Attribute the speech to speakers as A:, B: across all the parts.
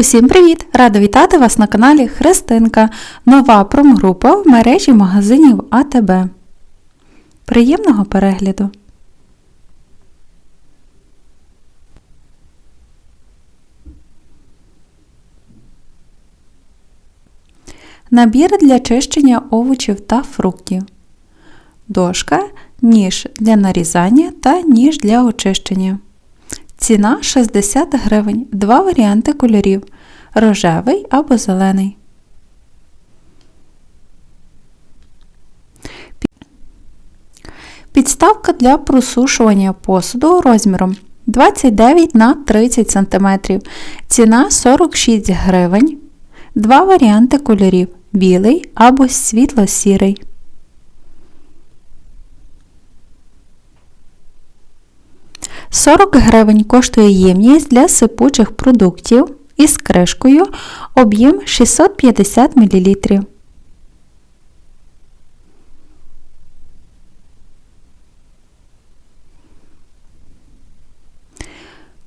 A: Усім привіт! Рада вітати вас на каналі Христинка, нова промгрупа в мережі магазинів АТБ. Приємного перегляду! Набір для чищення овочів та фруктів. Дошка, ніж для нарізання та ніж для очищення. Ціна 60 гривень. Два варіанти кольорів рожевий або зелений. Підставка для просушування посуду розміром 29 на 30 см. Ціна 46 гривень. Два варіанти кольорів білий або світло-сірий. Сорок гривень коштує ємність для сипучих продуктів із кришкою об'єм 650 мл.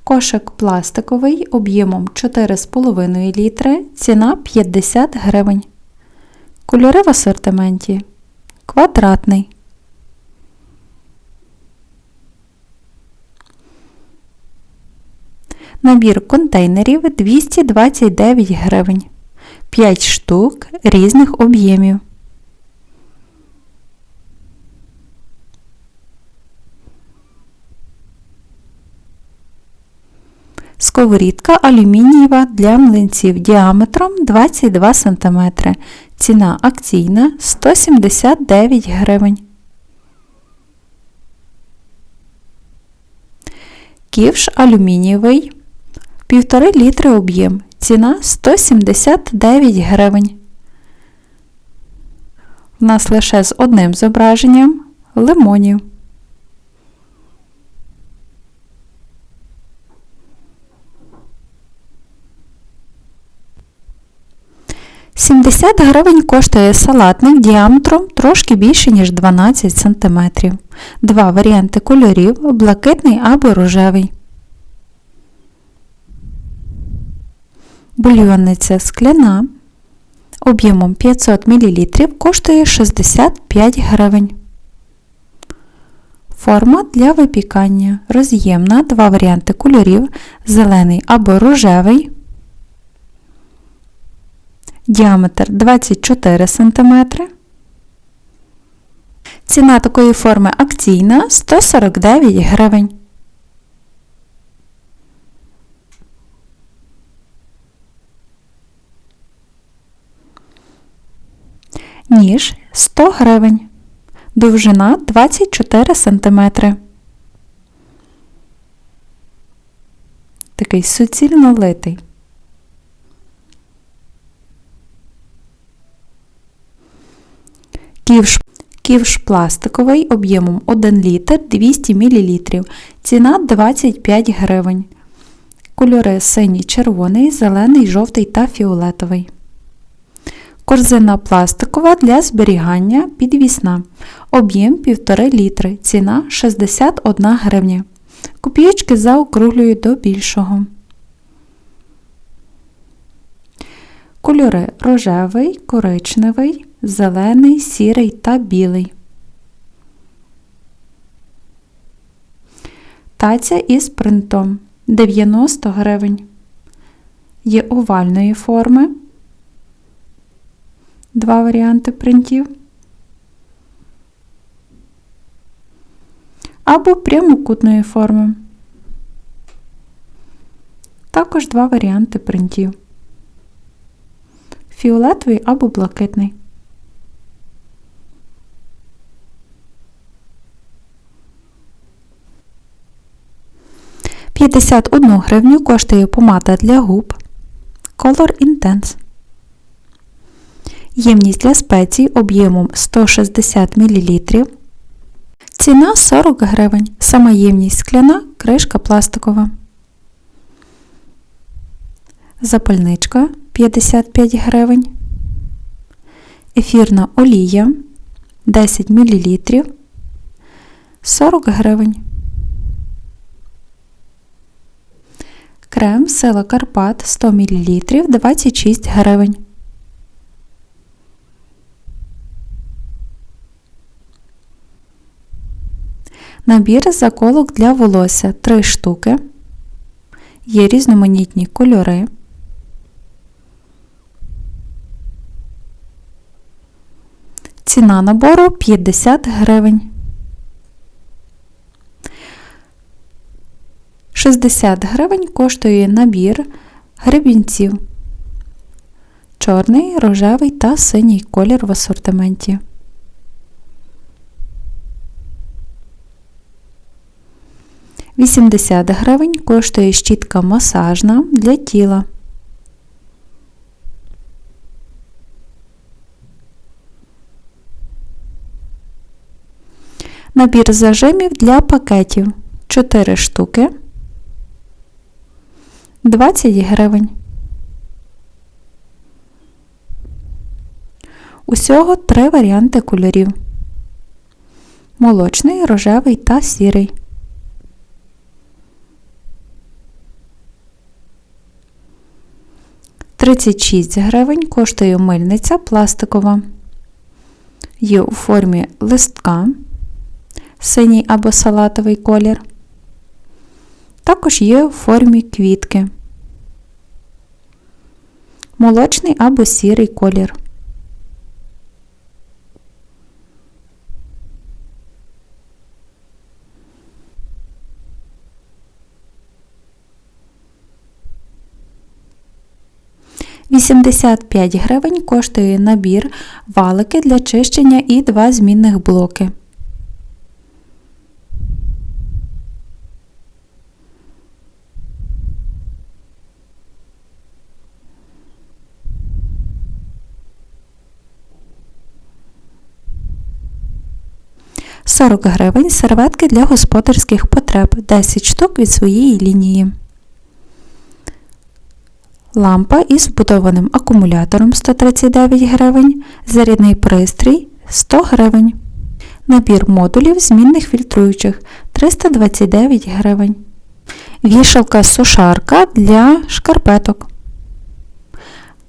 A: Кошик пластиковий об'ємом 4,5 літри, ціна 50 гривень. Кольори в асортименті. Квадратний. Набір контейнерів 229 гривень. 5 штук різних об'ємів. Сковорідка алюмінієва для млинців діаметром 22 см. Ціна акційна 179 гривень. Ківш алюмінієвий 1,5 літри об'єм. Ціна 179 гривень. У нас лише з одним зображенням лимонів. Сімдесят гривень коштує салатник діаметром трошки більше, ніж 12 см. Два варіанти кольорів блакитний або рожевий. Бульйонниця скляна об'ємом 500 мл коштує 65 гривень. Форма для випікання роз'ємна, два варіанти кольорів зелений або рожевий. Діаметр 24 см. Ціна такої форми акційна 149 гривень. Ніж 100 гривень. Довжина 24 см. Такий суцільно литий. Ківш, ківш пластиковий об'ємом 1 літр 200 мл. Ціна 25 гривень. Кольори синій, червоний, зелений, жовтий та фіолетовий. Корзина пластикова для зберігання підвісна. Об'єм 1,5 літри. Ціна 61 гривня. Копійочки заокруглюю до більшого. Кольори рожевий, коричневий, зелений, сірий та білий. Таця із принтом 90 гривень. Є овальної форми. Два варіанти принтів. Або прямокутної форми. Також два варіанти принтів. Фіолетовий або блакитний. П'ятдесят одну гривню коштує помада для губ Color Intense. Ємність для спецій об'ємом 160 мл. Ціна 40 гривень. Сама ємність скляна, кришка пластикова. Запальничка 55 гривень. Ефірна олія 10 мл 40 гривень. Крем Сила Карпат 100 мл 26 гривень. Набір заколок для волосся 3 штуки. Є різноманітні кольори. Ціна набору 50 гривень. 60 гривень коштує набір гребінців. Чорний, рожевий та синій колір в асортименті. Вісімдесят гривень коштує щітка масажна для тіла. Набір зажимів для пакетів 4 штуки 20 гривень. Усього три варіанти кольорів: молочний, рожевий та сірий. Тридцять шість гривень коштує мильниця пластикова. Є у формі листка синій або салатовий колір. Також є у формі квітки, молочний або сірий колір. Вісімдесят п'ять гривень коштує набір валики для чищення і два змінних блоки. 40 гривень серветки для господарських потреб 10 штук від своєї лінії. Лампа із вбудованим акумулятором 139 гривень. Зарядний пристрій 100 гривень. Набір модулів змінних фільтруючих 329 гривень. Вішалка сушарка для шкарпеток.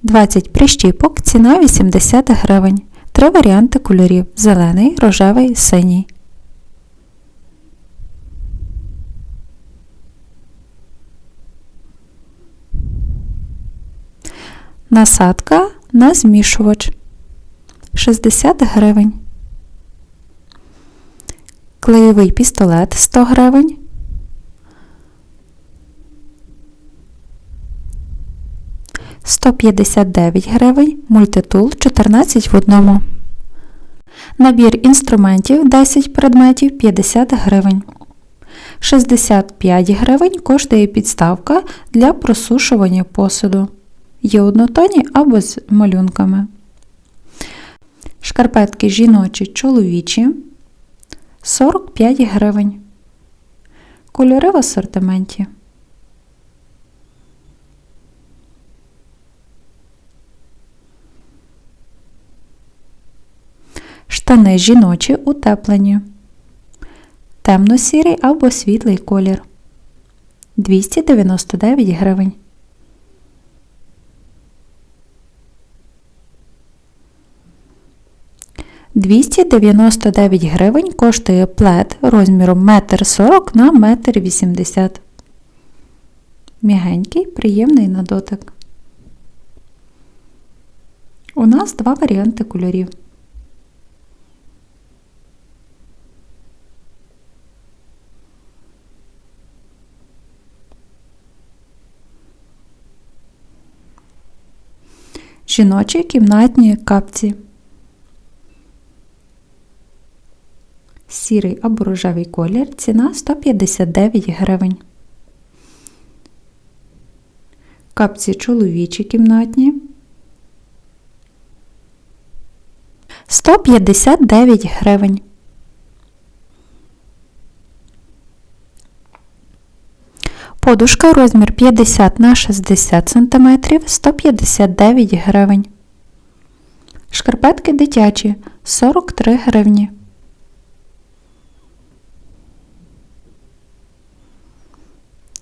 A: 20 прищіпок, ціна 80 гривень. Три варіанти кольорів зелений, рожевий, синій. Насадка на змішувач 60 гривень. Клеєвий пістолет 100 гривень. Сто п'ятдесят дев'ять гривень, мультитул 14 в одному. Набір інструментів 10 предметів 50 гривень. 65 гривень коштує підставка для просушування посуду є однотонні або з малюнками. Шкарпетки жіночі чоловічі 45 гривень. Кольори в асортименті. Штани жіночі утеплені. Темно-сірий або світлий колір 299 гривень. 299 гривень коштує плед розміром 1,40 на 1,80 м. М'ягенький, приємний на дотик. У нас два варіанти кольорів. Жіночі кімнатні капці. Сірий або рожевий колір, ціна 159 гривень. Капці чоловічі кімнатні 159 гривень. Подушка розмір 50 на 60 см 159 гривень. Шкарпетки дитячі 43 гривні.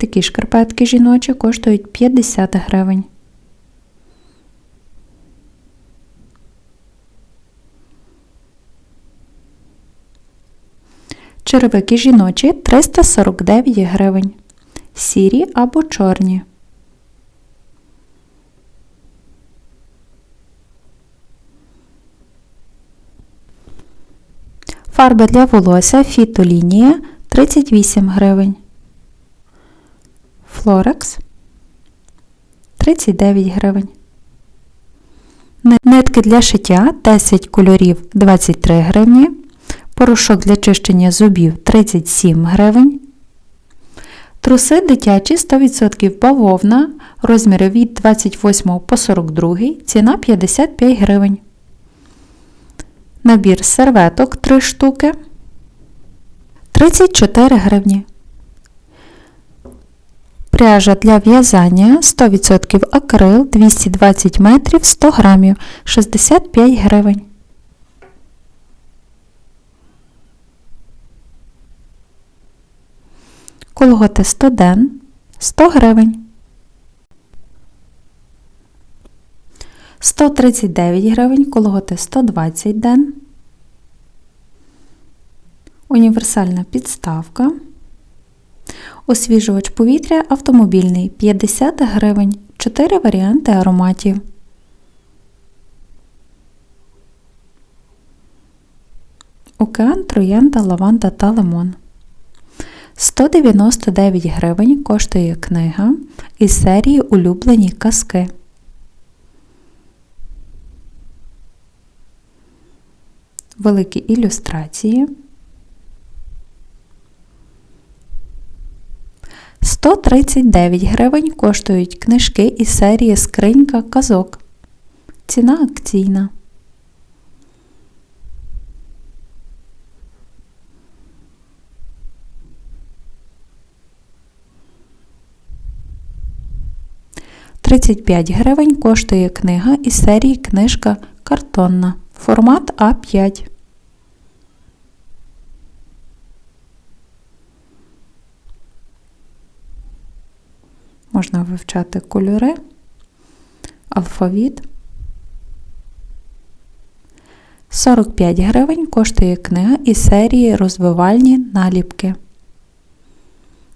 A: Такі шкарпетки жіночі коштують 50 гривень. Черевики жіночі 349 гривень. Сірі або чорні. Фарба для волосся фітолінія 38 гривень. Флорекс 39 гривень. Нитки для шиття 10 кольорів 23 гривні. Порошок для чищення зубів 37 гривень. Труси дитячі 100% бавовна. Розміри від 28 по 42, ціна 55 гривень. Набір серветок 3 штуки 34 гривні. Пряжа для в'язання 100% акрил 220 метрів 100 грамів 65 гривень. Колготи 100 ден 100 гривень. 139 гривень, колготи 120 ден. Універсальна підставка. Освіжувач повітря автомобільний 50 гривень. 4 варіанти ароматів. Океан, троянда, лаванда та лимон. 199 гривень коштує книга із серії Улюблені казки. Великі ілюстрації. 139 гривень коштують книжки із серії Скринька казок. Ціна акційна. Тридцять п'ять гривень коштує книга із серії Книжка картонна. Формат А5. Можна вивчати кольори, алфавіт. 45 гривень коштує книга із серії розвивальні наліпки.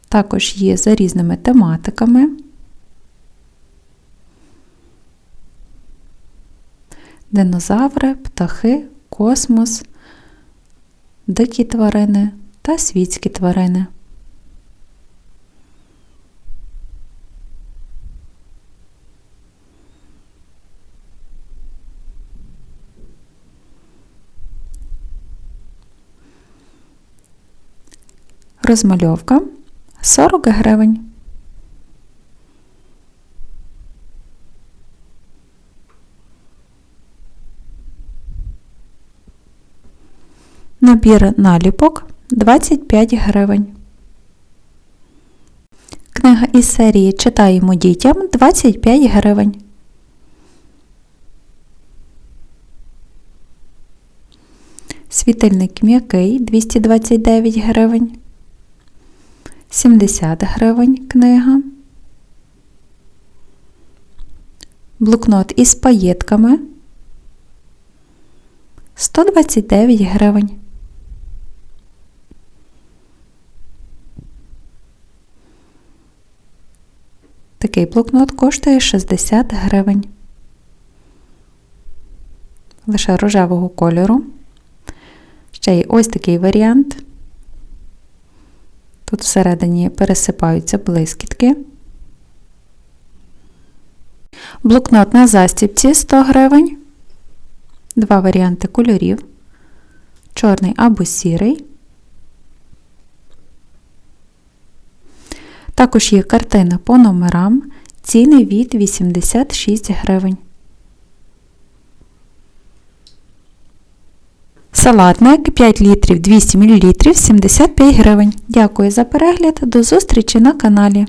A: Також є за різними тематиками. Динозаври, птахи, космос, дикі тварини та світські тварини. Розмальовка 40 гривень. Набір наліпок 25 гривень. Книга із серії Читаємо дітям 25 гривень. Світильник м'який 229 гривень. 70 гривень книга. Блокнот із паєтками 129 гривень. Такий блокнот коштує 60 гривень. Лише рожевого кольору. Ще є ось такий варіант. Тут всередині пересипаються блискітки. Блокнот на застіпці 100 гривень. Два варіанти кольорів. Чорний або сірий. Також є картина по номерам. Ціни від 86 гривень. Салатник 5 літрів 200 мл 75 гривень. Дякую за перегляд. До зустрічі на каналі.